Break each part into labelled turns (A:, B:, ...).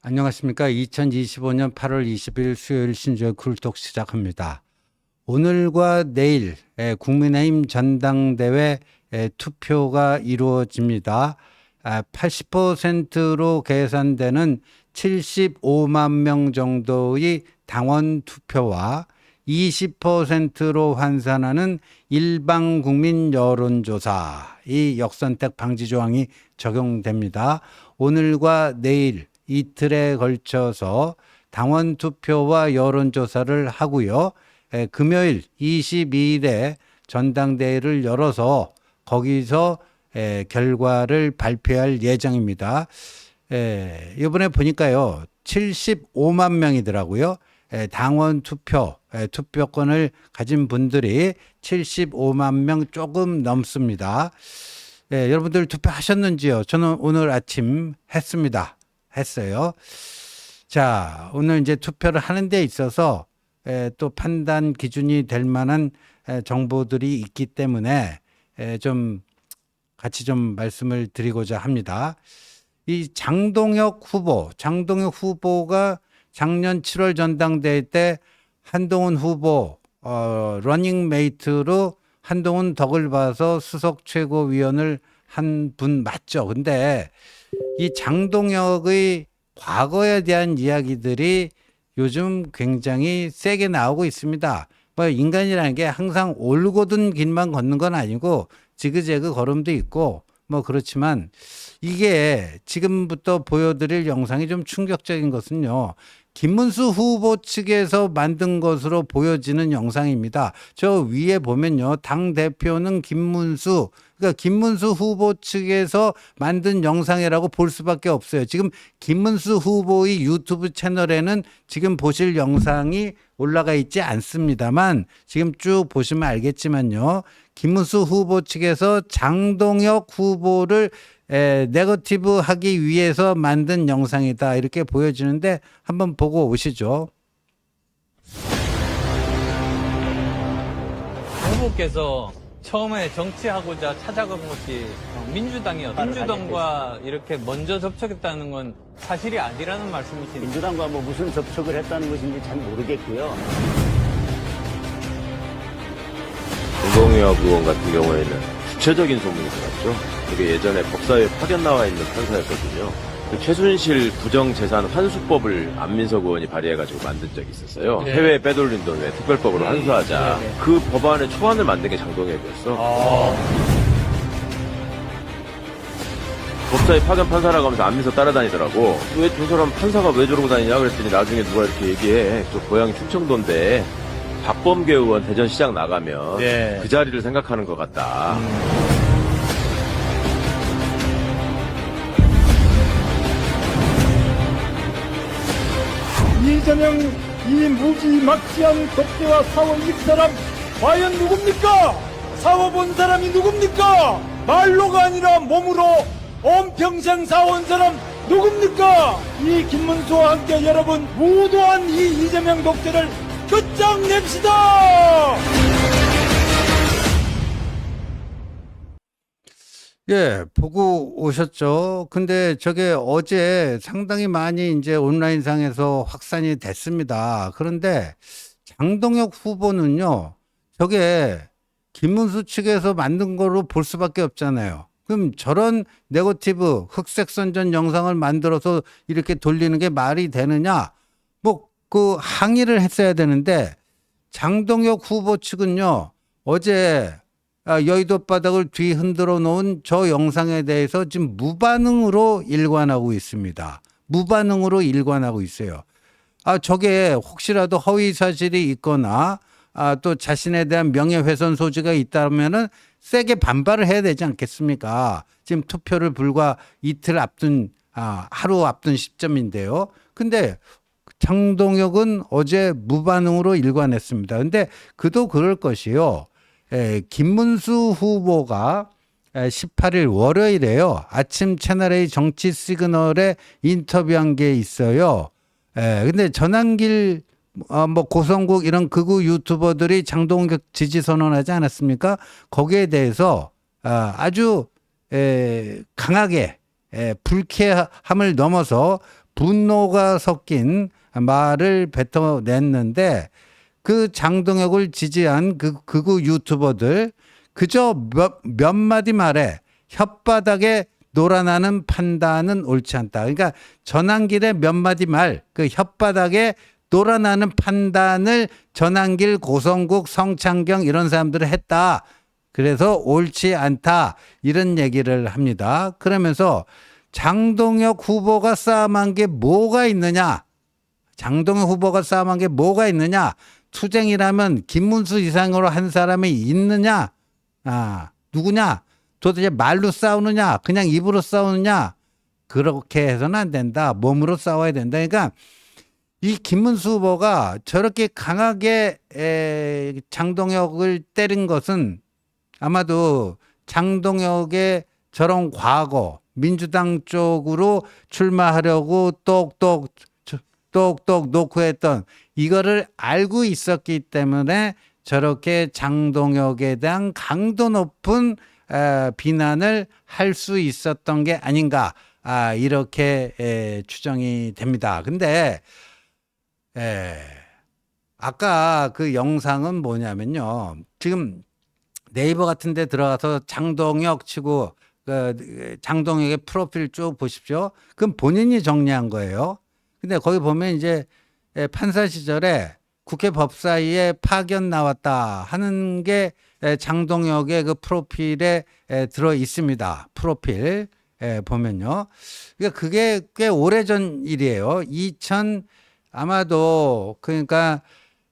A: 안녕하십니까. 2025년 8월 20일 수요일 신조의 쿨톡 시작합니다. 오늘과 내일 에, 국민의힘 전당대회 에, 투표가 이루어집니다. 아, 80%로 계산되는 75만 명 정도의 당원 투표와 20%로 환산하는 일반 국민 여론조사 이 역선택 방지 조항이 적용됩니다. 오늘과 내일 이틀에 걸쳐서 당원 투표와 여론조사를 하고요. 에, 금요일 22일에 전당대회를 열어서 거기서 에, 결과를 발표할 예정입니다. 에, 이번에 보니까요. 75만 명이더라고요. 에, 당원 투표, 에, 투표권을 가진 분들이 75만 명 조금 넘습니다. 예, 여러분들 투표하셨는지요? 저는 오늘 아침 했습니다. 했어요. 자, 오늘 이제 투표를 하는 데 있어서 에, 또 판단 기준이 될 만한 에, 정보들이 있기 때문에 에, 좀 같이 좀 말씀을 드리고자 합니다. 이 장동혁 후보, 장동혁 후보가 작년 7월 전당대회 때 한동훈 후보 어, 러닝메이트로 한동훈 덕을 봐서 수석 최고위원을 한 분 맞죠? 근데 이 장동혁의 과거에 대한 이야기들이 요즘 굉장히 세게 나오고 있습니다. 뭐 인간이라는 게 항상 올곧은 길만 걷는 건 아니고 지그재그 걸음도 있고 뭐 그렇지만 이게 지금부터 보여드릴 영상이 좀 충격적인 것은요. 김문수 후보 측에서 만든 것으로 보여지는 영상입니다. 저 위에 보면요. 당 대표는 김문수, 그러니까 김문수 후보 측에서 만든 영상이라고 볼 수밖에 없어요. 지금 김문수 후보의 유튜브 채널에는 지금 보실 영상이 올라가 있지 않습니다만 지금 쭉 보시면 알겠지만요. 김문수 후보 측에서 장동혁 후보를 에, 네거티브 하기 위해서 만든 영상이다 이렇게 보여지는데 한번 보고 오시죠.
B: 후보께서 처음에 정치하고자 찾아간 곳이 민주당이었어요. 민주당과 이렇게 먼저 접촉했다는 건 사실이 아니라는 말씀이신데
C: 민주당과 뭐 무슨 접촉을 했다는 것인지 잘 모르겠고요.
D: 정동혁 의원 같은 경우에는 구체적인 소문이 들었죠. 그게 예전에 법사위에 파견 나와 있는 판사였거든요. 그 최순실 부정재산 환수법을 안민석 의원이 발의해가지고 만든 적이 있었어요. 해외에 빼돌린 돈 왜 특별법으로 환수하자. 그 법안의 초안을 만든 게 장동혁이었어. 법사위 파견 판사라고 하면서 안민석 따라다니더라고. 왜 저 사람 판사가 왜 저러고 다니냐 그랬더니 나중에 누가 이렇게 얘기해. 저 고향이 충청도인데 박범계 의원 대전시장 나가면
B: 네.
D: 그 자리를 생각하는 것 같다.
E: 이재명 이 무지막지한 독재와 사워 이 사람 과연 누굽니까? 사워 본 사람이 누굽니까? 말로가 아니라 몸으로 온 평생 사온 사람 누굽니까? 이 김문수와 함께 여러분 무도한 이 이재명 독재를 끝장냅시다!
A: 예, 보고 오셨죠. 근데 저게 어제 상당히 많이 이제 온라인상에서 확산이 됐습니다. 그런데 장동혁 후보는요, 저게 김문수 측에서 만든 거로 볼 수밖에 없잖아요. 그럼 저런 네거티브 흑색 선전 영상을 만들어서 이렇게 돌리는 게 말이 되느냐? 뭐 그 항의를 했어야 되는데 장동혁 후보 측은요, 어제 아, 여의도 바닥을 뒤 흔들어 놓은 저 영상에 대해서 지금 무반응으로 일관하고 있습니다. 무반응으로 일관하고 있어요. 아, 저게 혹시라도 허위 사실이 있거나 아, 또 자신에 대한 명예훼손 소지가 있다면은 세게 반발을 해야 되지 않겠습니까? 지금 투표를 불과 이틀 앞둔 아, 하루 앞둔 시점인데요. 근데 장동혁은 어제 무반응으로 일관했습니다. 근데 그도 그럴 것이요. 에, 김문수 후보가 에, 18일 월요일에요. 아침 채널A 정치 시그널에 인터뷰한 게 있어요. 에, 근데 전환길 어, 뭐 고성국 이런 극우 유튜버들이 장동혁 지지 선언하지 않았습니까? 거기에 대해서 아, 아주 에, 강하게 에, 불쾌함을 넘어서 분노가 섞인 말을 뱉어냈는데 그 장동혁을 지지한 그 극우 유튜버들 그저 몇, 몇 마디 말에 혓바닥에 놀아나는 판단은 옳지 않다. 그러니까 전환길의 몇 마디 말, 그 혓바닥에 놀아나는 판단을 전환길, 고성국, 성창경 이런 사람들을 했다. 그래서 옳지 않다. 이런 얘기를 합니다. 그러면서 장동혁 후보가 싸움한 게 뭐가 있느냐? 장동혁 후보가 싸움한 게 뭐가 있느냐? 투쟁이라면 김문수 이상으로 한 사람이 있느냐? 아, 누구냐? 도대체 말로 싸우느냐? 그냥 입으로 싸우느냐? 그렇게 해서는 안 된다. 몸으로 싸워야 된다. 그러니까 이 김문수 후보가 저렇게 강하게 에, 장동혁을 때린 것은 아마도 장동혁의 저런 과거 민주당 쪽으로 출마하려고 똑똑 똑똑 놓고 했던 이거를 알고 있었기 때문에 저렇게 장동혁에 대한 강도 높은 에, 비난을 할 수 있었던 게 아닌가 아, 이렇게 에, 추정이 됩니다. 근데 에, 아까 그 영상은 뭐냐면요. 지금 네이버 같은 데 들어가서 장동혁 치고 그 장동혁의 프로필 쭉 보십시오. 그럼 본인이 정리한 거예요. 근데 거기 보면 이제 에, 판사 시절에 국회 법사위에 파견 나왔다 하는 게 에, 장동혁의 그 프로필에 에, 들어 있습니다. 프로필 에, 보면요. 그러니까 그게 꽤 오래전 일이에요. 2000 아마도 그러니까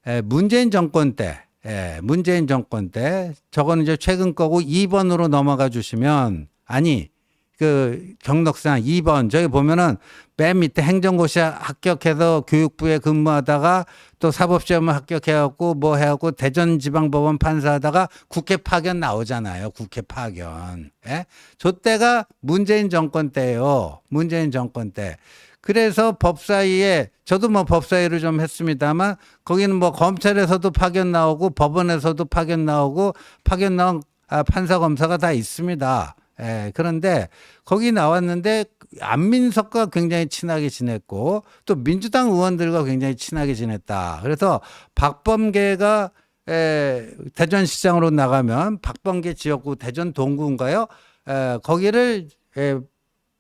A: 에, 문재인 정권 때, 예, 문재인 정권 때 저거는 이제 최근 거고 2번으로 넘어가 주시면 아니 그 경력상 2번 저기 보면은 맨 밑에 행정고시 합격해서 교육부에 근무하다가 또 사법시험을 합격해갖고 뭐 해갖고 대전지방법원 판사하다가 국회 파견 나오잖아요. 국회 파견. 예? 저 때가 문재인 정권 때예요. 문재인 정권 때. 그래서 법사위에 저도 뭐 법사위를 좀 했습니다만 거기는 뭐 검찰에서도 파견 나오고 법원에서도 파견 나오고 파견 나온 아, 판사 검사가 다 있습니다. 예, 그런데 거기 나왔는데 안민석과 굉장히 친하게 지냈고 또 민주당 의원들과 굉장히 친하게 지냈다. 그래서 박범계가 에, 대전시장으로 나가면 박범계 지역구 대전 동구인가요? 에, 거기를 에,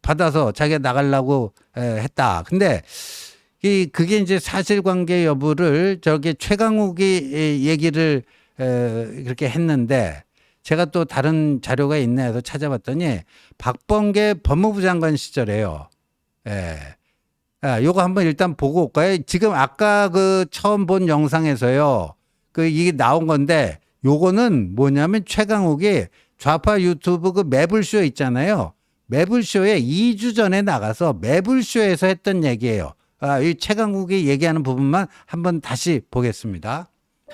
A: 받아서 자기가 나가려고 에, 했다. 근데 이 그게 이제 사실관계 여부를 저기 최강욱이 이 얘기를 에, 그렇게 했는데 제가 또 다른 자료가 있나 해서 찾아봤더니 박범계 법무부 장관 시절에요. 예. 아, 요거 한번 일단 보고 올까요? 지금 아까 그 처음 본 영상에서요. 그 이게 나온 건데 요거는 뭐냐면 최강욱이 좌파 유튜브 그 매불쇼 있잖아요. 매불쇼에 2주 전에 나가서 매불쇼에서 했던 얘기예요. 아, 이 최강욱이 얘기하는 부분만 한번 다시 보겠습니다.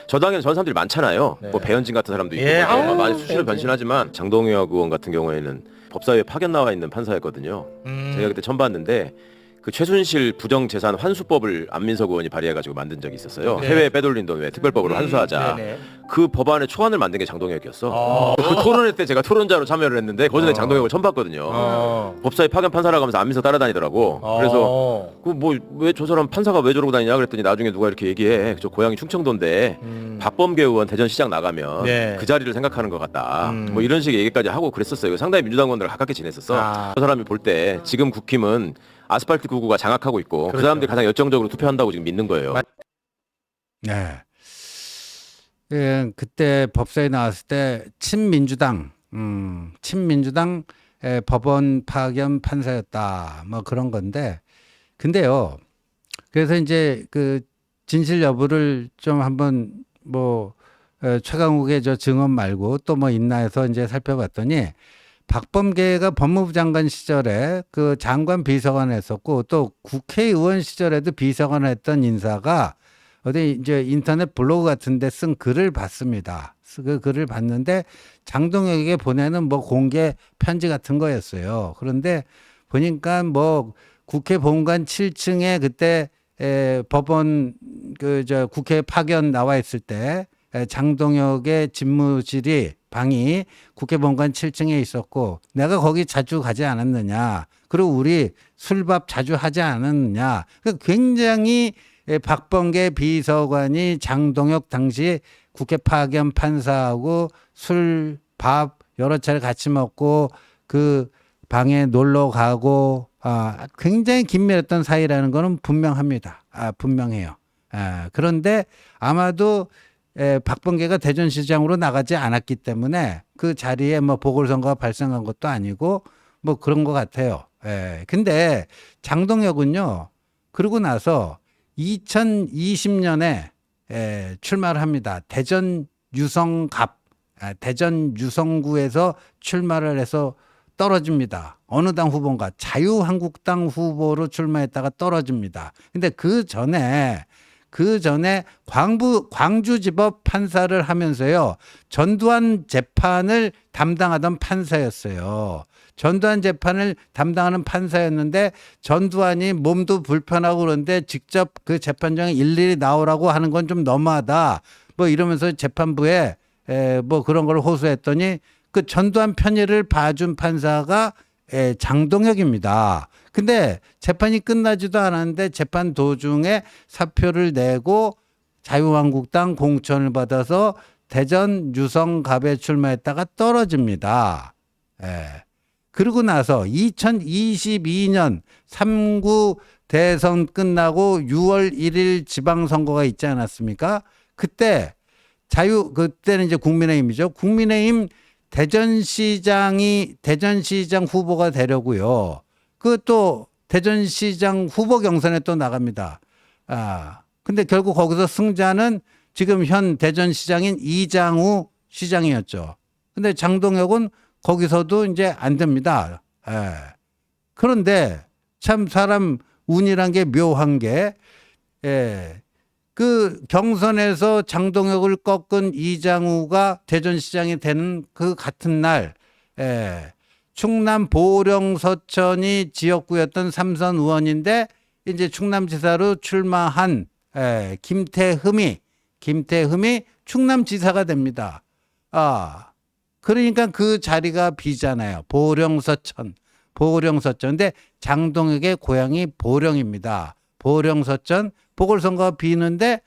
D: 저 당에는 전 사람들이 많잖아요.
E: 네.
D: 뭐 배현진 같은 사람도 있고
E: 예,
D: 뭐
E: 아우,
D: 많이 수시로
E: 네, 네.
D: 변신하지만 장동혁 의원 같은 경우에는 법사위에 파견 나와 있는 판사였거든요.
E: 음.
D: 제가 그때 처음 봤는데 그 최순실 부정재산 환수법을 안민석 의원이 발의해가지고 만든 적이 있었어요.
E: 네.
D: 해외에 빼돌린 돈 왜 특별법으로 환수하자.
E: 네네.
D: 그 법안의 초안을 만든 게 장동혁이었어.
E: 아.
D: 그 토론회 때 제가 토론자로 참여를 했는데 거기서
E: 어.
D: 장동혁을 처음 봤거든요.
E: 어.
D: 법사위 파견 판사라고 하면서 안민석 따라다니더라고. 그래서
E: 어.
D: 그 뭐 왜 저 사람 판사가 왜 저러고 다니냐 그랬더니 나중에 누가 이렇게 얘기해. 저 고향이 충청도인데
E: 음.
D: 박범계 의원 대전시장 나가면
E: 네.
D: 그 자리를 생각하는 것 같다.
E: 음.
D: 뭐 이런 식의 얘기까지 하고 그랬었어요. 상당히 민주당 의원들 가깝게 지냈었어.
E: 아.
D: 그 사람이 볼 때 지금 국힘은 아스팔트 구구가 장악하고 있고 그
E: 그렇죠.
D: 사람들이 가장 열정적으로 투표한다고 지금 믿는 거예요.
E: 맞-
A: 네. 예, 그때 법사에 나왔을 때 친민주당, 음, 친민주당 에, 법원 파견 판사였다. 뭐 그런 건데, 근데요. 그래서 이제 그 진실 여부를 좀 한번 뭐 에, 최강욱의 저 증언 말고 또 뭐 있나 해서 이제 살펴봤더니 박범계가 법무부 장관 시절에 그 장관 비서관 했었고 또 국회의원 시절에도 비서관 했던 인사가 어디 이제 인터넷 블로그 같은 데 쓴 글을 봤습니다. 그 글을 봤는데 장동혁에게 보내는 뭐 공개 편지 같은 거였어요. 그런데 보니까 뭐 국회 본관 7층에 그때 에, 법원 그 저 국회 파견 나와 있을 때 에, 장동혁의 집무실이 방이 국회 본관 7층에 있었고 내가 거기 자주 가지 않았느냐 그리고 우리 술밥 자주 하지 않았느냐 그 굉장히 에, 박범계 비서관이 장동혁 당시 국회 파견 판사하고 술 밥 여러 차례 같이 먹고 그 방에 놀러 가고 아 굉장히 긴밀했던 사이라는 거는 분명합니다. 아 분명해요. 아, 그런데 아마도 에, 박범계가 대전시장으로 나가지 않았기 때문에 그 자리에 뭐 보궐선거가 발생한 것도 아니고 뭐 그런 것 같아요. 예. 근데 장동혁은요. 그러고 나서 2020년에 에, 출마를 합니다. 대전 유성갑, 아, 대전 유성구에서 출마를 해서 떨어집니다. 어느 당 후보인가? 자유한국당 후보로 출마했다가 떨어집니다. 근데 그 전에 그 전에 광부 광주지법 판사를 하면서요. 전두환 재판을 담당하던 판사였어요. 전두환 재판을 담당하는 판사였는데 전두환이 몸도 불편하고 그런데 직접 그 재판장에 일일이 나오라고 하는 건 좀 너무하다. 뭐 이러면서 재판부에 에, 뭐 그런 걸 호소했더니 그 전두환 편의를 봐준 판사가 에, 장동혁입니다. 근데 재판이 끝나지도 않았는데 재판 도중에 사표를 내고 자유한국당 공천을 받아서 대전 유성갑에 출마했다가 떨어집니다. 예. 그러고 나서 2022년 3구 대선 끝나고 6월 1일 지방선거가 있지 않았습니까? 그때 자유 그때는 이제 국민의힘이죠. 국민의힘 대전시장이 대전시장 후보가 되려고요. 그 또 대전시장 후보 경선에 또 나갑니다. 아 근데 결국 거기서 승자는 지금 현 대전시장인 이장우 시장이었죠. 근데 장동혁은 거기서도 이제 안 됩니다. 예. 그런데 참 사람 운이란 게 묘한 게 예. 그 경선에서 장동혁을 꺾은 이장우가 대전시장이 되는 그 같은 날, 예, 충남 보령 서천이 지역구였던 삼선 의원인데 이제 충남지사로 출마한 예, 김태흠이 김태흠이 충남지사가 됩니다. 아, 그러니까 그 자리가 비잖아요. 보령 서천, 보령 서천. 근데 장동혁의 고향이 보령입니다. 보령 서천 보궐선거가 비는데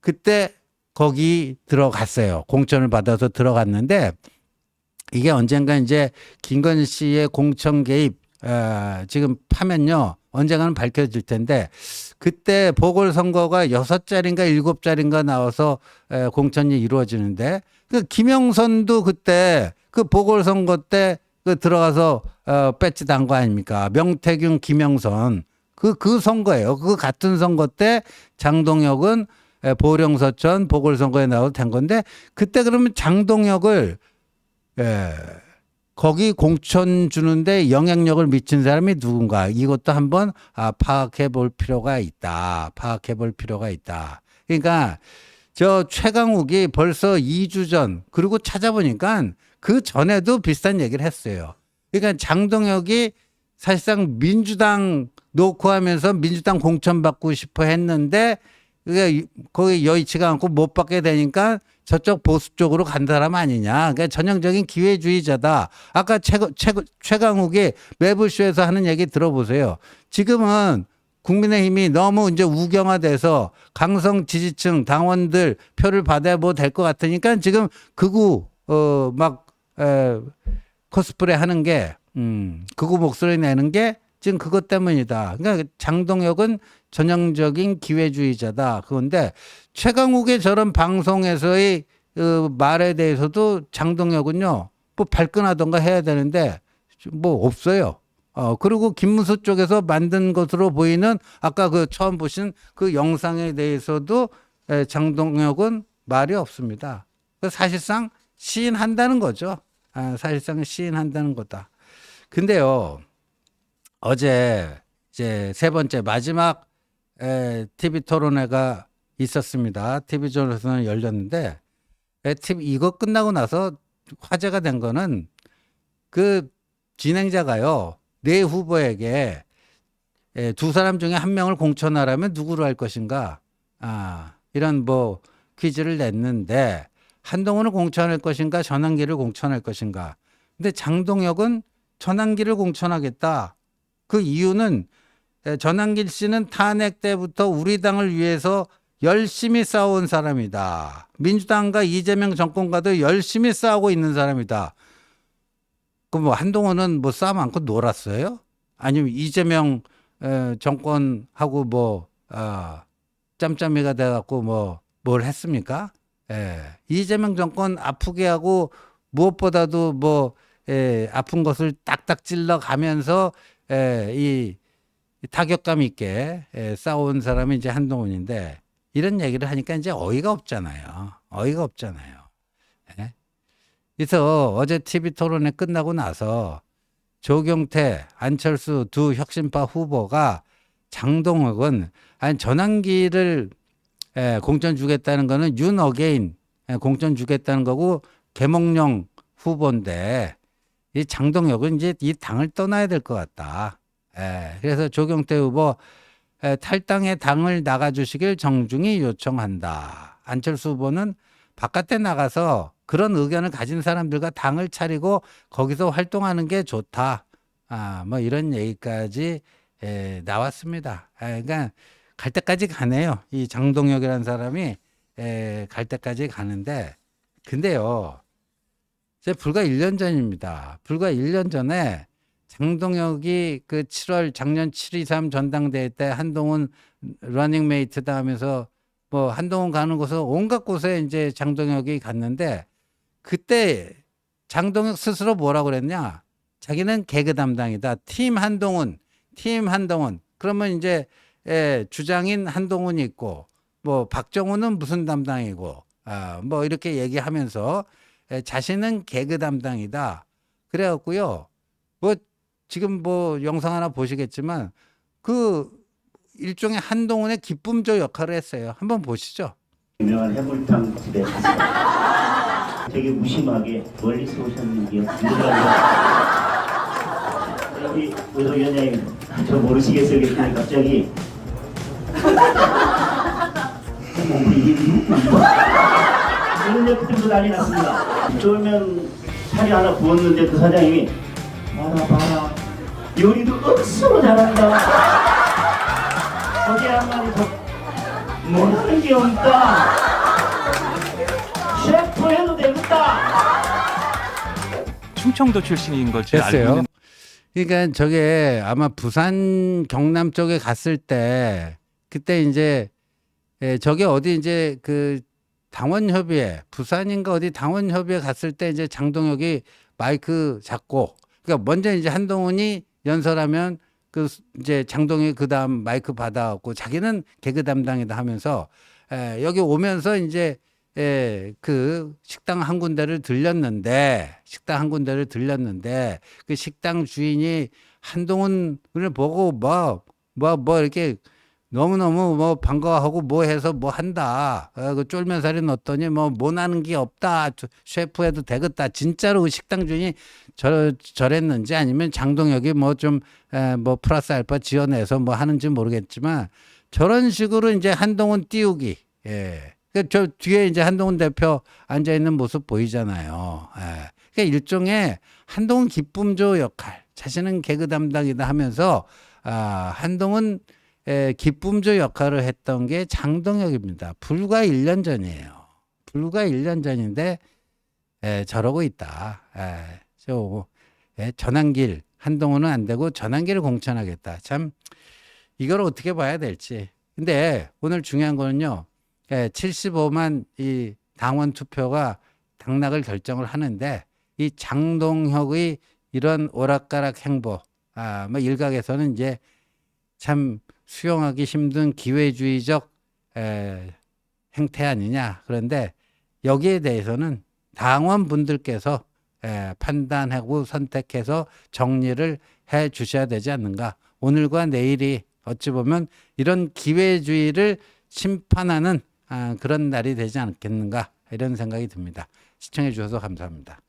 A: 그때 거기 들어갔어요. 공천을 받아서 들어갔는데 이게 언젠가 이제 김건 씨의 공천 개입 어, 지금 파면요 언젠가는 밝혀질 텐데 그때 보궐선거가 여섯 자리인가 일곱 자리인가 나와서 에, 공천이 이루어지는데 그 김영선도 그때 그 보궐선거 때 그 들어가서 어, 배치 단 거 아닙니까? 명태균, 김영선 그, 그 선거예요. 그 같은 선거 때 장동혁은 에, 보령서천 보궐선거에 나와도 된 건데 그때 그러면 장동혁을 에, 거기 공천 주는데 영향력을 미친 사람이 누군가 이것도 한번 아, 파악해 볼 필요가 있다. 파악해 볼 필요가 있다. 그러니까 저 최강욱이 벌써 2주 전 그리고 찾아보니까 그 전에도 비슷한 얘기를 했어요. 그러니까 장동혁이 사실상 민주당 놓고 하면서 민주당 공천 받고 싶어 했는데 그게 거기 여의치가 않고 못 받게 되니까 저쪽 보수 쪽으로 간 사람 아니냐. 그러니까 전형적인 기회주의자다. 아까 최, 최, 최강욱이 매불쇼에서 하는 얘기 들어보세요. 지금은 국민의힘이 너무 이제 우경화돼서 강성 지지층 당원들 표를 받아야 뭐 될 것 같으니까 지금 극우 어막 코스프레 하는 게 음, 극우 목소리 내는 게 지금 그것 때문이다. 그러니까 장동혁은 전형적인 기회주의자다. 그런데 최강욱의 저런 방송에서의 그 말에 대해서도 장동혁은요, 뭐 발끈하던가 해야 되는데 뭐 없어요. 어, 그리고 김문수 쪽에서 만든 것으로 보이는 아까 그 처음 보신 그 영상에 대해서도 에, 장동혁은 말이 없습니다. 그 사실상 시인한다는 거죠. 아, 사실상 시인한다는 거다. 근데요, 어제 이제 세 번째 마지막 에, TV 토론회가 있었습니다. TV 토론회는 열렸는데 에, TV 이거 끝나고 나서 화제가 된 거는 그 진행자가요 네 후보에게 예, 두 사람 중에 한 명을 공천하라면 누구로 할 것인가? 아, 이런 뭐 퀴즈를 냈는데 한동훈을 공천할 것인가 전환기를 공천할 것인가. 근데 장동혁은 전환기를 공천하겠다. 그 이유는 에, 전환길 씨는 탄핵 때부터 우리 당을 위해서 열심히 싸워온 사람이다. 민주당과 이재명 정권과도 열심히 싸우고 있는 사람이다. 그럼 뭐 한동훈은 뭐 싸움 않고 놀았어요? 아니면 이재명 에, 정권하고 뭐 아, 짬짬이가 돼갖고 뭐 뭘 했습니까? 예. 이재명 정권 아프게 하고 무엇보다도 뭐 예, 아픈 것을 딱딱 찔러 가면서 예, 이, 이 타격감 있게 예, 싸운 사람이 이제 한동훈인데 이런 얘기를 하니까 이제 어이가 없잖아요. 어이가 없잖아요. 예? 그래서 어제 TV 토론회 끝나고 나서 조경태, 안철수 두 혁신파 후보가 장동혁은 아니 전환기를 예, 공천 주겠다는 거는 윤 어게인 예, 공천 주겠다는 거고 개몽령 후보인데 이 장동혁은 이제 이 당을 떠나야 될 것 같다. 예, 그래서 조경태 후보 예, 탈당의 당을 나가주시길 정중히 요청한다. 안철수 후보는 바깥에 나가서 그런 의견을 가진 사람들과 당을 차리고 거기서 활동하는 게 좋다. 아, 뭐 이런 얘기까지 에, 나왔습니다. 아, 그러니까 갈 때까지 가네요. 이 장동혁이라는 사람이 에, 갈 때까지 가는데 근데요. 이제 불과 1년 전입니다. 불과 1년 전에 장동혁이 그 7월 작년 7.23 전당대회 때 한동훈 러닝메이트다 하면서 뭐 한동훈 가는 곳은 온갖 곳에 이제 장동혁이 갔는데 그때 장동혁 스스로 뭐라고 그랬냐? 자기는 개그 담당이다. 팀 한동훈, 팀 한동훈. 그러면 이제 예, 주장인 한동훈이 있고 뭐 박정훈은 무슨 담당이고 아, 뭐 이렇게 얘기하면서 예, 자신은 개그 담당이다. 그래갖고요. 뭐 지금 뭐 영상 하나 보시겠지만 그 일종의 한동훈의 기쁨조 역할을 했어요. 한번 보시죠.
C: 유명한 해물탕 집에 가서 되게 무심하게 멀리서 오셨는데요. 여기 의도위원장님 저 모르시겠어요 그랬더니 갑자기 이게 누구야? 이런 그때부터 난리 났습니다. 쫄면 살이 하나 부었는데 그 사장님이 봐라 봐라 요리도 억수로 잘한다. 거기에 한마디 더 모르는 게 없다. 셰프 해도 되겠다.
F: 충청도 출신인 걸제 알고
A: 됐어요.
F: 있는
A: 그러니까 저게 아마 부산 경남 쪽에 갔을 때 그때 이제 예, 저게 어디 이제 그 당원 협의회 부산인가 어디 당원 협의회 갔을 때 이제 장동혁이 마이크 잡고 그러니까 먼저 이제 한동훈이 연설하면 그 이제 장동혁이 그다음 마이크 받아갖고 자기는 개그 담당이다 하면서 에, 여기 오면서 이제 예, 그 식당 한 군데를 들렸는데 식당 한 군데를 들렸는데 그 식당 주인이 한동훈을 보고 뭐뭐뭐 이렇게 너무너무 뭐 반가워하고 뭐 해서 뭐 한다. 어, 그 쫄면살이 넣었더니 뭐 못하는 게 없다. 저- 셰프 해도 되겠다. 진짜로 그 식당 주인이 저, 저랬는지 아니면 장동혁이 뭐좀뭐 플러스 알파 지어내서 뭐 하는지 모르겠지만 저런 식으로 이제 한동훈 띄우기. 예. 그저 뒤에 이제 한동훈 대표 앉아 있는 모습 보이잖아요. 예. 그러니까 일종의 한동훈 기쁨조 역할. 자신은 개그 담당이다 하면서 아, 한동훈 에, 기쁨조 역할을 했던 게 장동혁입니다. 불과 1년 전이에요. 불과 1년 전인데 에, 저러고 있다. 에, 저 에, 전환길 한동훈은 안 되고 전환길을 공천하겠다. 참 이걸 어떻게 봐야 될지. 근데 오늘 중요한 거는요. 에, 75만 이 당원 투표가 당락을 결정을 하는데 이 장동혁의 이런 오락가락 행보, 아, 뭐 일각에서는 이제 참 수용하기 힘든 기회주의적 에, 행태 아니냐. 그런데 여기에 대해서는 당원분들께서 에, 판단하고 선택해서 정리를 해 주셔야 되지 않는가. 오늘과 내일이 어찌 보면 이런 기회주의를 심판하는 아, 그런 날이 되지 않겠는가 이런 생각이 듭니다. 시청해 주셔서 감사합니다.